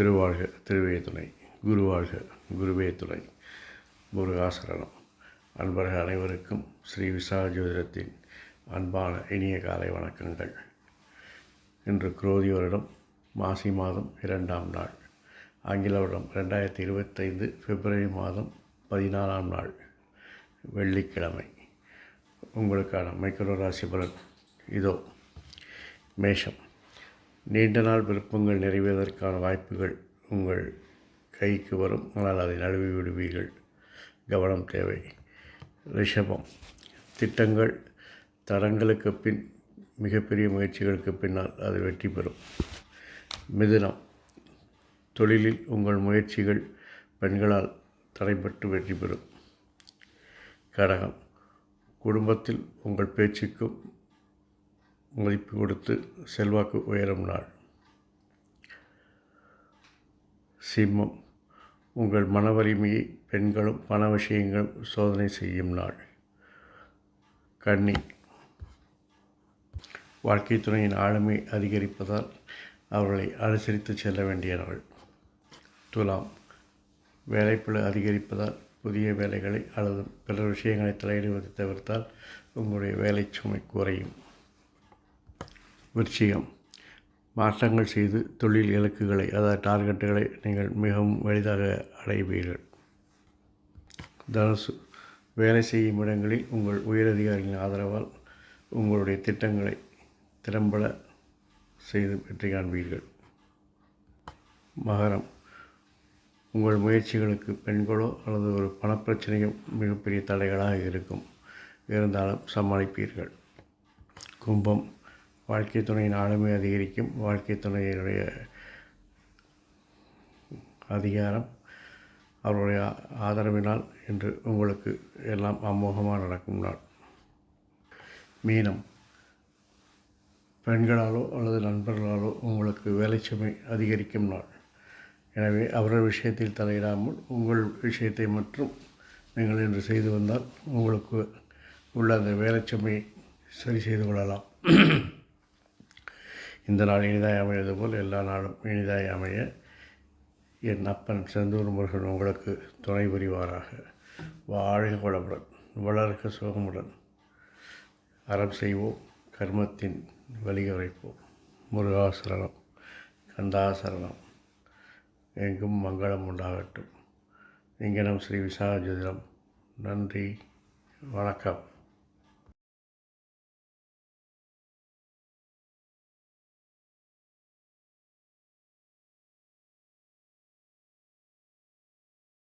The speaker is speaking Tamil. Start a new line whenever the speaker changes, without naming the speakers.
திருவாழ்க திருவே துணை குருவாழ்க குருவே துணை. முருகாசரணம் அன்பர்கள் அனைவருக்கும் ஸ்ரீ விசா ஜோதிடத்தின் அன்பான இனிய காலை வணக்கங்கள். இன்று குரோதி வருடம் மாசி மாதம் இரண்டாம் நாள். ஆங்கில வருடம் ரெண்டாயிரத்தி இருபத்தைந்து பிப்ரவரி மாதம் பதினாலாம் நாள் வெள்ளிக்கிழமை. உங்களுக்கான மைக்ரோ ராசி பலன் இதோ மேஷம். நீண்ட நாள் விருப்பங்கள் நிறைவேறுவதற்கான வாய்ப்புகள் உங்கள் கைக்கு வரும். ஆனால் அதை நழுவி விடுவீர்கள். கவனம் தேவை. ரிஷபம். திட்டங்கள் தரங்களுக்கு பின் மிகப்பெரிய முயற்சிகளுக்கு பின்னால் அது வெற்றி பெறும். மிதுனம். தொழிலில் உங்கள் முயற்சிகள் பெண்களால் தடைபட்டு வெற்றி பெறும். கடகம். குடும்பத்தில் உங்கள் பேச்சுக்கும் மதிப்பு கொடுத்து செல்வாக்கு உயரும் நாள். சிம்மம் உங்கள் மன வலிமையை பெண்களும் பண விஷயங்களும் சோதனை செய்யும் நாள். கன்னி வாழ்க்கை துணையின் ஆளுமை அதிகரிப்பதால் அவர்களை அனுசரித்து செல்ல வேண்டிய நாள். துலாம் வேலைப்பழு அதிகரிப்பதால் புதிய வேலைகளை அல்லது பிற விஷயங்களை தலையிடுவதை தவிர்த்தால் உங்களுடைய வேலை சுமை குறையும். விருச்சிகம். மாற்றங்கள் செய்து தொழில் இலக்குகளை அதாவது டார்கெட்டுகளை நீங்கள் மிகவும் எளிதாக அடைவீர்கள். தனுசு வேலை செய்யும் இடங்களில் உங்கள் உயரதிகாரிகளின் ஆதரவால் உங்களுடைய திட்டங்களை திறம்பட செய்து வெற்றி காண்பீர்கள். மகரம் உங்கள் முயற்சிகளுக்கு பெண்களோ அல்லது ஒரு பணப்பிரச்சனையும் மிகப்பெரிய தடைகளாக இருக்கும். இருந்தாலும் சமாளிப்பீர்கள். கும்பம் வாழ்க்கை துணையின் ஆளுமை அதிகரிக்கும். வாழ்க்கை துணையினுடைய அதிகாரம் அவருடைய ஆதரவினால் இன்று உங்களுக்கு எல்லாம் அமோகமாக நடக்கும் நாள். மீனம். பெண்களாலோ அல்லது நண்பர்களாலோ உங்களுக்கு வேலைச்சுமை அதிகரிக்கும் நாள். எனவே அவர்கள் விஷயத்தில் தலையிடாமல் உங்கள் விஷயத்தை மட்டும் நீங்கள் இன்று செய்து வந்தால் உங்களுக்கு உள்ள அந்த வேலைச்சுமையை சரி செய்து கொள்ளலாம். இந்த நாள் இனிதாய் அமைவது போல் எல்லா நாளும் இனிதாய் அமைய என் அப்பன் செந்தூர் முருகன் உங்களுக்கு துணை புரிவாராக. வாழ்க வளமுடன் வளர்க்க சுகமுடன். அறம் செய்வோம் கர்மத்தின் வலிகரைப்போம் முருகாசரணம் கந்தாசரணம் எங்கும் மங்களம் உண்டாகட்டும். இங்கனம் ஸ்ரீ விசாஜோதிடம் நன்றி வணக்கம்.